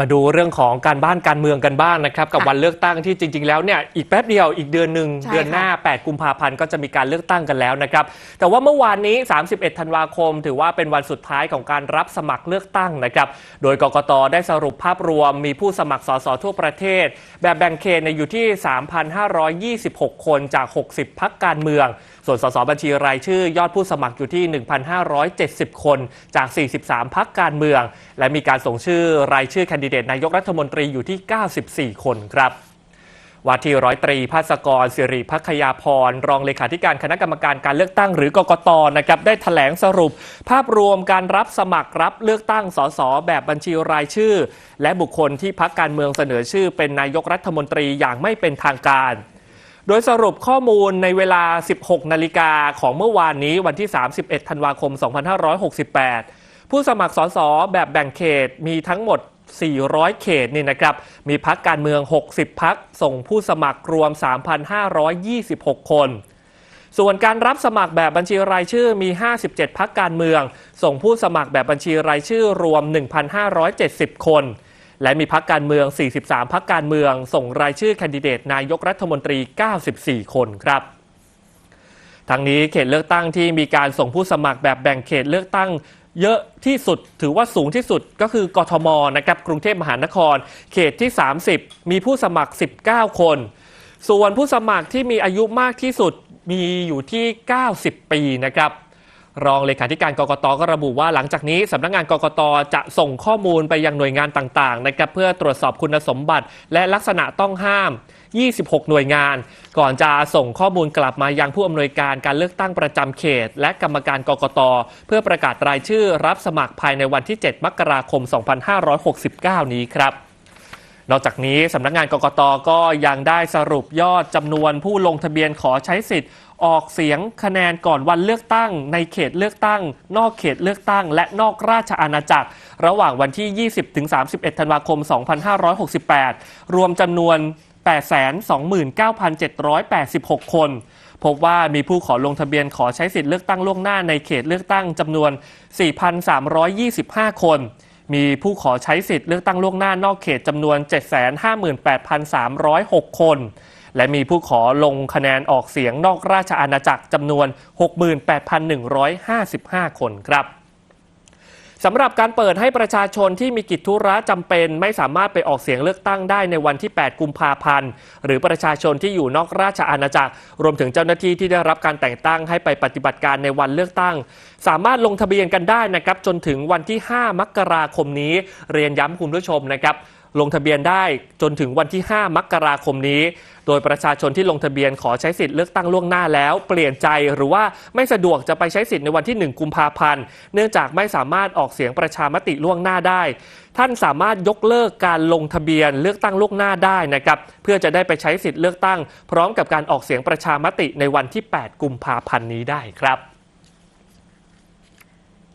มาดูเรื่องของการบ้านการเมืองกันบ้างนะครับ กับค่ะวันเลือกตั้งที่จริง ๆ แล้วเนี่ยอีกแป๊บเดียวอีกเดือนหนึ่งใช่เดือนหน้าค่ะ8กุมภาพันธ์ก็จะมีการเลือกตั้งกันแล้วนะครับ แต่ว่าเมื่อวานนี้ 31 ธันวาคม ถือว่าเป็นวันสุดท้ายของการรับสมัครเลือกตั้งนะครับ โดยกกตได้สรุปภาพรวมมีผู้สมัครสสทั่วประเทศ แบบแบ่งเขตเนี่ยอยู่ที่ 3,526 คนจาก 60 พักการเมือง ส่วนสสบัญชีรายชื่อยอดผู้สมัครอยู่ที่ 1,570 คนจาก 43 พักการเมือง และมีการส่งชื่อรายชื่อแคนดิเดตนายกรัฐมนตรีอยู่ที่ 94 คนครับว่าที่ร้อยตรีภาสกรสิริพักยาพร รองเลขาธิการคณะกรรมการการเลือกตั้งหรือกกตนะครับได้ถแถลงสรุป ภาพรวมการรับสมัครรับเลือกตั้งสสแบบบัญชีรายชื่อ และบุคคลที่พักการเมืองเสนอชื่อ เป็นนายกรัฐมนตรีอย่างไม่เป็นทางการ โดยสรุปข้อมูลในเวลา 16 นาฬิกาของเมื่อวานนี้วันที่ 31 ธันวาคม 2568 ผู้สมัครสสแบบแบ่งเขตมีทั้งหมด 400 เขตนี่นะครับ มีพักการเมือง 60 พัก ส่งผู้สมัครรวม 3,526 คน ส่วนการรับสมัครแบบบัญชีรายชื่อมี 57 พักการเมือง ส่งผู้สมัครแบบบัญชีรายชื่อรวม 1,570 คน และมีพักการเมือง 43 พักการเมือง ส่งรายชื่อแคนดิเดตนายกรัฐมนตรี 94 คนครับทั้งนี้เขตเลือกตั้งที่มีการส่งผู้สมัครแบบแบ่งเขตเลือกตั้ง เยอะที่สุดถือว่าสูงที่สุดก็คือกทมนะครับกรุงเทพมหานคร เขตที่ 30 มีผู้สมัคร 19 คน ส่วนผู้สมัครที่มีอายุมากที่สุดมีอยู่ที่ 90 ปีนะครับ รองเลขาธิการกรกตก็ระบุว่าหลังจากนี้สำนักงานกรกตจะส่งข้อมูลไปยังหน่วยงานต่างๆนะครับเพื่อตรวจสอบคุณสมบัติ และลักษณะต้องห้าม 26 หน่วยงาน ก่อนจะส่งข้อมูลกลับมายังผู้อำนวยการการเลือกตั้งประจำเขต และกรรมการกรกตเพื่อประกาศรายชื่อรับสมัครภายในวันที่ 7 มกราคม 2569 นี้ครับ นอกจากนี้สำนักงานกกตก็ยังได้สรุปยอดจำนวนผู้ลงทะเบียนขอใช้สิทธิ์ ออกเสียงคะแนนก่อนวันเลือกตั้ง ในเขตเลือกตั้ง นอกเขตเลือกตั้ง และนอกราชอาณาจักร ระหว่างวันที่ 20-31 ธันวาคม 2568 รวมจำนวน 829,786 คนพบว่ามีผู้ขอลงทะเบียนขอใช้สิทธิ์เลือกตั้งล่วงหน้าในเขตเลือกตั้งจำนวน 4,325 คน มีผู้ขอใช้สิทธิ์เลือกตั้งล่วงหน้านอกเขตจำนวน 758,306 คน และมีผู้ขอลงคะแนนออกเสียงนอกราชอาณาจักรจำนวน 68,155 คนครับ สำหรับการเปิดให้ประชาชนที่มีกิจธุระจำเป็นไม่สามารถไปออกเสียงเลือกตั้งได้ในวันที่ 8 กุมภาพันธ์ หรือประชาชนที่อยู่นอกราชอาณาจักร รวมถึงเจ้าหน้าที่ที่ได้รับการแต่งตั้งให้ไปปฏิบัติการในวันเลือกตั้ง สามารถลงทะเบียนกันได้นะครับจนถึงวันที่ 5 มกราคมนี้ เรียนย้ำคุณผู้ชมนะครับลงทะเบียนได้จนถึงวันที่ 5 มกราคมนี้ โดยประชาชนที่ลงทะเบียนขอใช้สิทธิ์เลือกตั้งล่วงหน้าแล้ว เปลี่ยนใจหรือว่าไม่สะดวกจะไปใช้สิทธิ์ในวันที่ 1 กุมภาพันธ์ เนื่องจากไม่สามารถออกเสียงประชามติล่วงหน้าได้ ท่านสามารถยกเลิกการลงทะเบียนเลือกตั้งล่วงหน้าได้นะครับเพื่อจะได้ไปใช้สิทธิ์เลือกตั้ง พร้อมกับการออกเสียงประชามติในวันที่ 8 กุมภาพันธ์นี้ได้ครับ